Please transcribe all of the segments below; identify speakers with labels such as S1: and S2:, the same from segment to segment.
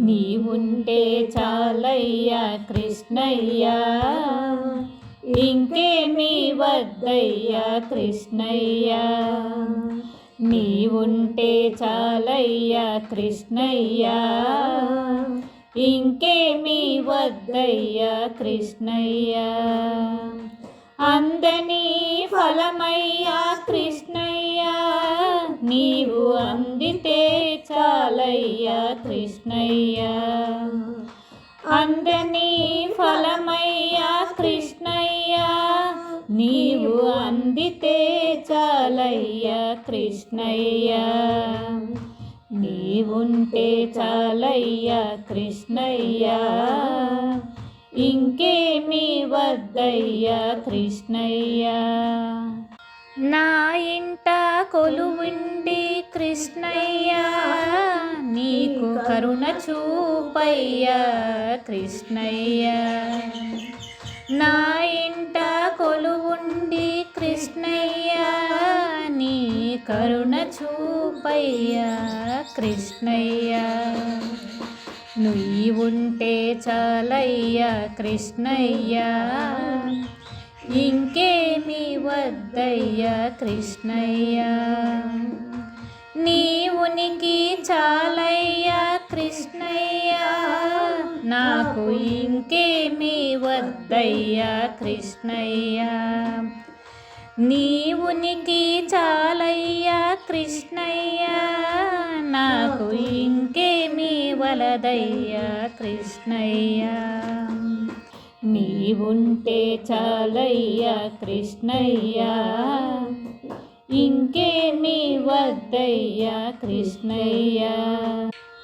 S1: నీ ఉంటే చాలయ్యా కృష్ణయ్యా. ఇంకేమీ వద్దయ్యా కృష్ణయ్యా. నీ ఉంటే చాలయ్యా కృష్ణయ్యా. ఇంకేమీ వద్దయ్యా కృష్ణయ్యా. కృష్ణయ్య. అందని ఫలమయ్యా కృష్ణయ్య. నీవు అందితే చాలయ్యా కృష్ణయ్య. నీవుంటే చాలయ్యా కృష్ణయ్య. ఇంకేమీ వద్దయ్యా కృష్ణయ్య. నా ఇంట కొలువుండి కృష్ణయ్య. కరుణ చూపయ్య కృష్ణయ్య. నా ఇంట కొలువుండి కృష్ణయ్య నీ కరుణ కృష్ణయ్య. నువ్వు నువ్వుంటే చాలయ్య కృష్ణయ్య. ఇంకేమి వద్దయ్య కృష్ణయ్యా. నీ ఉనికి చాలయ్యా కృష్ణయ్యా. నాకు ఇంకేమి వద్దయ్యా కృష్ణయ్యా. నీ ఉనికి చాలయ్యా కృష్ణయ్యా. నాకు ఇంకేమీ వలదయ్యా కృష్ణయ్యా. నీవుంటే చాలయ్యా కృష్ణయ్యా. ఇంకేమి వద్దయ్యా కృష్ణయ్య?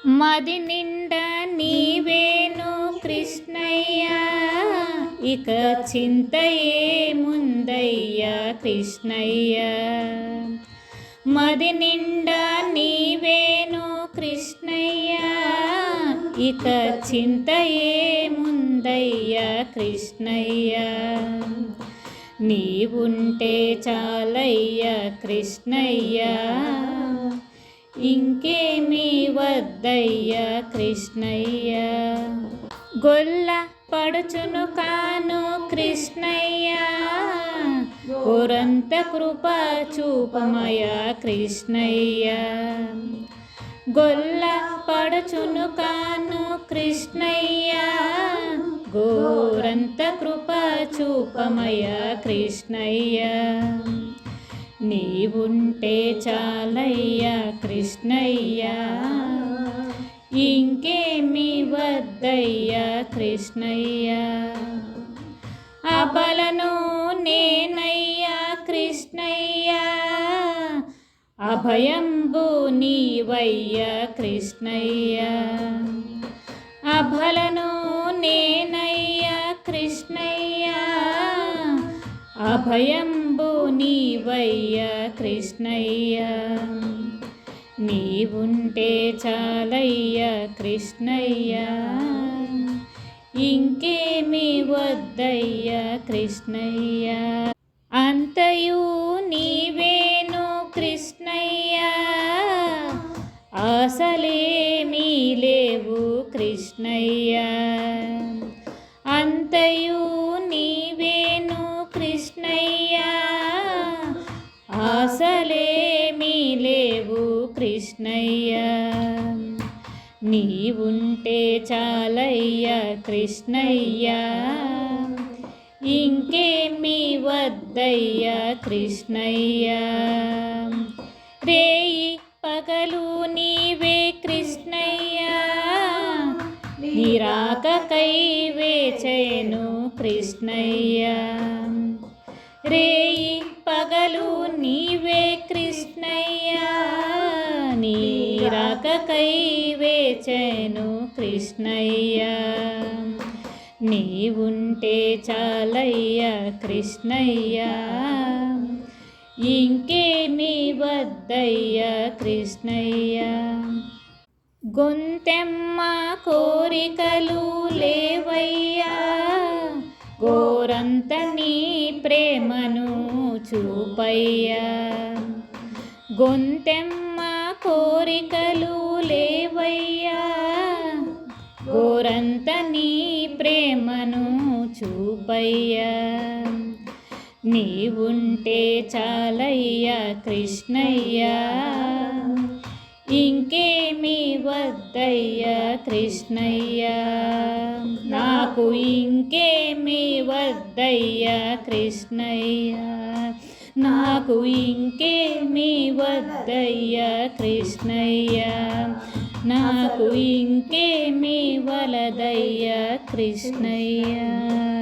S1: మది నిండా నీవేను కృష్ణయ్య? ఇక చింత ఏముందయ్యా కృష్ణయ్య? మది నిండా నీవేను కృష్ణయ్య? ఇక చింత ఏముందయ్యా కృష్ణయ్యా? నీవుంటే చాలయ్య కృష్ణయ్య. ఇంకేమీ వద్దయ్య కృష్ణయ్య. గొల్ల పడుచును కాను కృష్ణయ్య. పురంత కృప చూపమయ కృష్ణయ్య. గొల్ల పడుచును కాను కృష్ణయ్యా. ఘోరంత కృప చూపమయా కృష్ణయ్యా. నీవుంటే చాలయ్యా కృష్ణయ్యా. ఇంకేమి వద్దయ్యా కృష్ణయ్యా. అబలను నేనయ్యా కృష్ణయ్యా. అభయంబు నీవయ్యా కృష్ణయ్యా. అబలను నేను అభయంబు నీవయ్య కృష్ణయ్య. నీవుంటే చాలయ్య కృష్ణయ్య. ఇంకేమి వద్దయ్య కృష్ణయ్య. అంతయు నీవేను కృష్ణయ్య. ఆశలేమీ లేవు కృష్ణయ్యా. కృష్ణయ్యా. నీవుంటే చాలయ్యా కృష్ణయ్యా. ఇంకేమీ వద్దయ్యా కృష్ణయ్యా. రేయి పగలు నీవే కృష్ణయ్యా. నిరాకకై వేచేను కృష్ణయ్యా. రేయి నీరాకకై వేచేను కృష్ణయ్యా. నీవుంటే చాలయ్యా కృష్ణయ్యా. ఇంకేమీ వద్దయ్యా కృష్ణయ్యా. గొంతెమ్మ కోరికలు లేవయ్యా. గోరంత నీ ప్రేమను చూపయ్యా. గొంతెమ్మ కోరికలు లేవయ్యా. గోరంత నీ ప్రేమను చూపయ్యా. నీవుంటే చాలయ్యా కృష్ణయ్యా. ఇంకేమి వద్దయ్యా కృష్ణయ్యా. నాకు ఇంకేమి వద్దయ్యా కృష్ణయ్యా. నాకు ఇంకేమి వద్దయ్యా కృష్ణయ్యా. నాకు ఇంకేమి వలదయ్యా కృష్ణయ్యా.